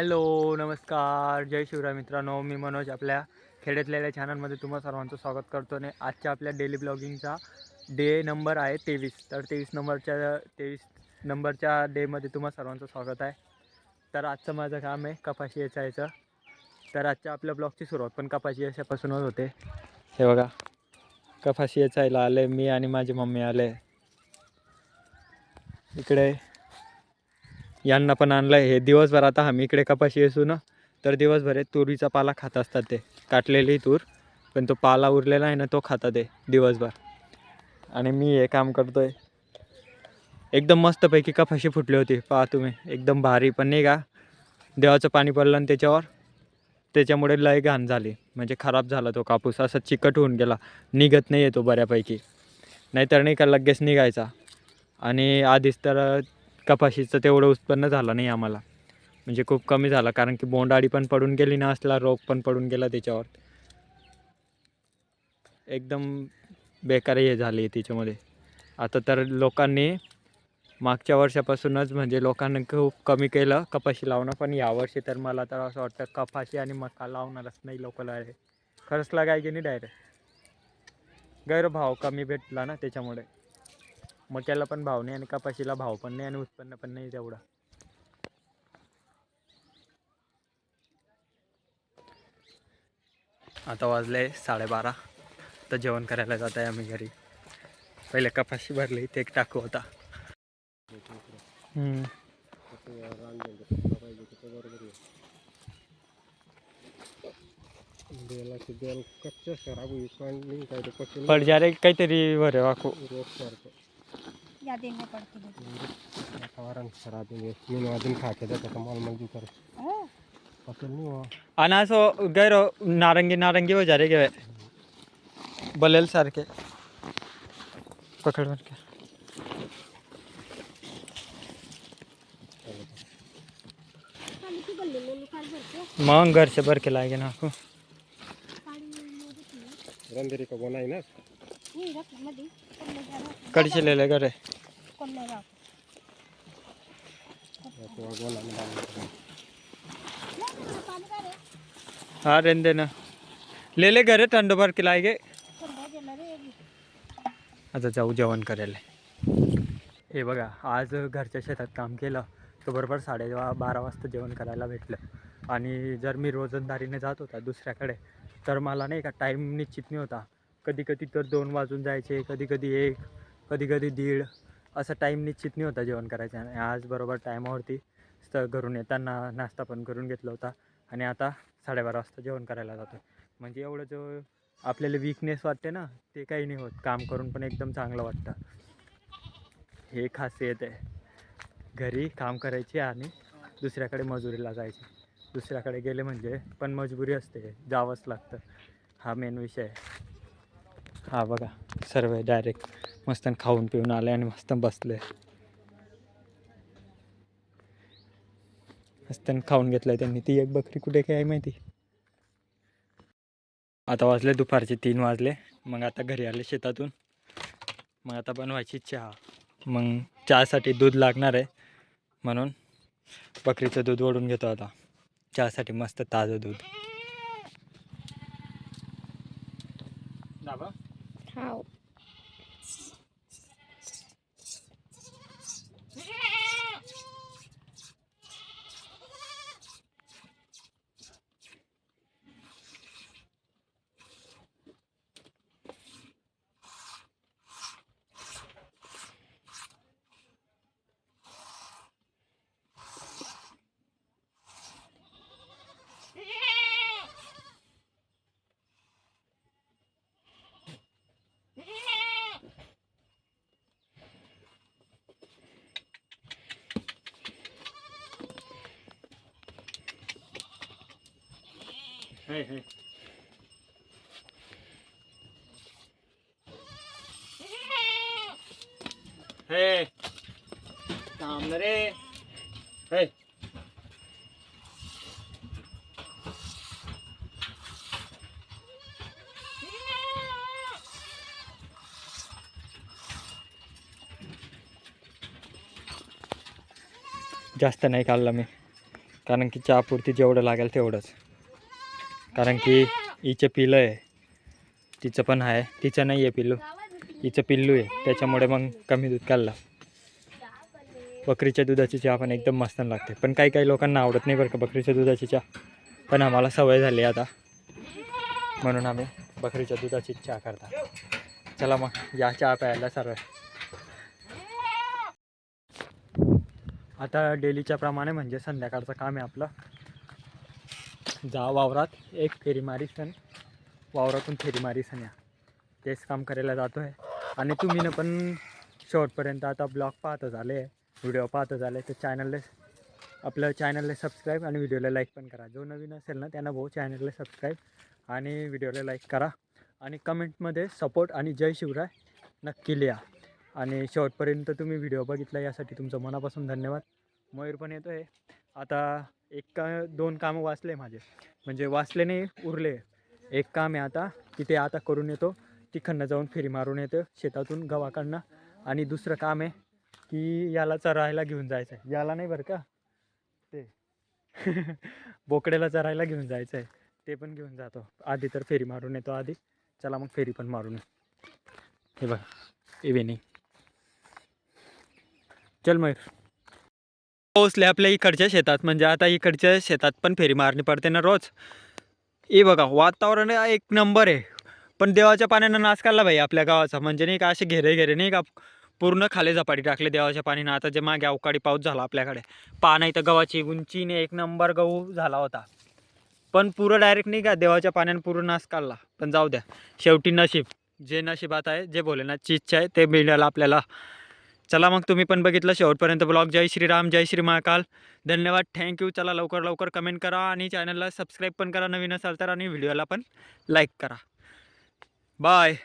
Hello नमस्कार. जय शिवराय मित्रांनो मी मनोज आपल्या खेड्यातलेल्या चॅनलमध्ये तुम्हा सर्वांचं स्वागत करतो आणि आजच्या आपल्या डेली ब्लॉगिंगचा डे नंबर आहे तेवीस. तर तेवीस नंबरच्या तेवीस नंबरच्या डेमध्ये तुम्हा सर्वांचं स्वागत आहे. तर आजचं माझं काम आहे कपाशी यायचं. तर आजच्या आपल्या ब्लॉगची सुरुवात पण कपाशी याच्यापासूनच होते. हे बघा कपाशी याचायला आले मी आणि माझी मम्मी आले. इकडे यांना पण आणलं आहे हे दिवसभर आता आम्ही इकडे कपाशी असू ना तर दिवसभर हे तुरीचा पाला खात असतात ते. काटलेली तूर पण तो पाला उरलेला आहे ना तो खातात ते दिवसभर. आणि मी हे काम करतो आहे एकदम मस्तपैकी कपाशी फुटली होती पहा तुम्ही. एकदम भारी पण नाही का? देवाचं पाणी पडलं आणि त्याच्यावर त्याच्यामुळे लय घाण झाली. म्हणजे खराब झाला तो कापूस. असा चिकट होऊन गेला. निघत नाही येतो बऱ्यापैकी. नाहीतर नाही का लगेच निघायचा. आणि आधीच तर कपाशीचं तेवढं उत्पन्न झालं नाही आम्हाला. म्हणजे खूप कमी झालं कारण की बोंडाळी पण पडून गेली ना असला रोग पण पडून गेला त्याच्यावर. एकदम बेकार हे झाली त्याच्यामध्ये आता तर लोकांनी मागच्या वर्षापासूनच म्हणजे लोकांनी खूप कमी केलं कपाशी लावणं पण यावर्षी तर मला तर असं वाटतं कपाशी आणि मका लावणारच नाही लोक डायरेक्ट खरंच लागाय की नाही डायरेक्ट गैरभाव कमी भेटला ना त्याच्यामुळे. मक्याला पण भाव नाही आणि कपाशीला भाव पण नाही आणि उत्पन्न पण नाही तेवढं. आता वाजले साडेबारा. तर जेवण करायला जात आहे आम्ही घरी. पहिले कपाशी भरली ते एक टाकू होता हम्म. बेलाची बेल कच्च्या खराब होई पण नाही काय ते पचन पड जा रे काहीतरी बरं वाकू रोग सारखं या देणे पडते लगे. वातावरण खराब आहे मी अजून खाके देतो मला मग कर हो. पचन नाही हो आणि असं गैर नारंगी नारंगी हो जा रे गे बलेल सारखे पकड बरं खाली ती बोललेली मी काल भरते. मग घरचे बरं केला आहे ना काळी मोदक नाही. रंधेरी का बोनाई ना ही रत्नामध्ये कोल्हे गाव. कडचिलेले घर आहे कोल्हे गाव. नाही, मला देना ले ले घरे थंड भर के गे. आता जाऊ जेवण करायला. हे बघा आज घरच्या शेतात काम केलं. तर बरोबर साडे बारा वाजता जेवण करायला भेटलं. आणि जर मी रोजंदारीने जात होता दुसऱ्याकडे तर मला नाही का टाईम निश्चित नाही होता कधी कधी तर दोन वाजून जायचे कधी कधी एक कधी कधी दीड. असं टाईम निश्चित नाही होता जेवण करायचा. आणि आज बरोबर टायमावरती स घरून येताना नाश्ता पण करून घेतला होता. आणि आता साडेबारा वाजता जेवण करायला जातो म्हणजे एवढं जो आपल्याला विकनेस वाटते ना ते काही नाही होत. काम करून पण एकदम चांगलं वाटतं. हे खासियत आहे. घरी काम करायची आणि दुसऱ्याकडे मजुरीला जायचे. दुसऱ्याकडे गेले म्हणजे पण मजबुरी असते. जावंच लागतं. हा मेन विषय आहे. हा बघा. सर्व डायरेक्ट मस्त खाऊन पिऊन आले आणि मस्त बसले. मस्त खाऊन घेतलंय त्यांनी. ती एक बकरी कुठे काय माहिती? आता वाजले दुपारचे तीन वाजले. मग आता घरी आले शेतातून. मग आता बनवायची चहा. मग चहासाठी दूध लागणार आहे. म्हणून बकरीचं दूध ओढून घेतो आता. चहासाठी मस्त ताजं दूध. हाव. हे हे हे थांब रे. हे जास्त नाही खाल्लं मी. कारण की चहापुरती जेवढं लागेल तेवढंच. कारण की हिचं पिलं आहे. तिचं पण आहे. तिचं नाही आहे पिल्लू. हिचं पिल्लू आहे. त्याच्यामुळे मग कमी दूध काढलं बकरीच्या दुधाची चहा पण एकदम मस्त लागते. पण काही काही लोकांना आवडत नाही बरं का बकरीच्या दुधाची चहा. पण आम्हाला सवय झाली आता. म्हणून आम्ही बकरीच्या दुधाची चहा करता. चला मग या चहा प्यायला सर्व. आता डेलीच्या प्रमाणे म्हणजे संध्याकाळचं काम आहे आपलं. जा वावरात. एक फेरी मारीसन वावरातून फेरी मारीसन या. तेच काम करायला जातो आहे आणि तुम्ही ना पण शेवटपर्यंत आता ब्लॉग पाहत झाले व्हिडिओ पाहत झाले तर चॅनलला आपलं चॅनलला सबस्क्राईब आणि व्हिडिओला लाईक पण करा. जो नवीन असेल ना त्यांना भाऊ चॅनलला सबस्क्राईब आणि व्हिडिओला लाईक करा. आणि कमेंटमध्ये सपोर्ट आणि जय शिवराय नक्की लिहा. आणि शेवटपर्यंत तुम्ही व्हिडिओ बघितला यासाठी तुमचं मनापासून धन्यवाद. मयूर पण येतो आहे आता एक का दोन कामं वाचले माझे. म्हणजे वाचले नाही उरले. एक काम आहे आता तिथे आता करून येतो. तिखंड जाऊन फेरी मारून येतो शेतातून गव्हाकडनं. आणि दुसरं काम आहे की याला चरायला घेऊन जायचं आहे याला नाही बरं का? ते. बोकड्याला चरायला घेऊन जायचं आहे ते पण घेऊन जातो. आधी तर फेरी मारून येतो आधी. चला मग फेरी पण मारून हे बघा. इव्हिनिंग चल मयूर. पोचले आपल्या इकडच्या शेतात म्हणजे आता इकडच्या शेतात पण फेरी मारणी पडते ना रोज. हे बघा वातावरण एक नंबर आहे. पण देवाच्या पाण्यानं नाश काढला भाई आपल्या गावाचा. म्हणजे नाही का असे घेरे घेरे नाही का पूर्ण खाली झपाटी टाकले देवाच्या पाण्यानं. आता जे मागे अवकाळी पाऊस झाला आपल्याकडे. पाना इथं गव्हाची उंचीने एक नंबर गहू झाला होता. पण पुरं डायरेक्ट नाही का देवाच्या पाण्यानं पूर्ण नाश काढला पण जाऊ द्या. शेवटी नशीब. जे नशिबात आहे जे भोलेनाथची इच्छा आहे ते मिळालं आपल्याला. चला मग तुम्ही पण बघितलं शेवटपर्यंत ब्लॉग. जय श्रीराम जय श्री महाकाल. धन्यवाद. थँक्यू चला लवकर लवकर कमेंट करा आणि चॅनलला सबस्क्राईब पण करा. नवीन असाल तर आणि व्हिडिओला पण लाईक करा. बाय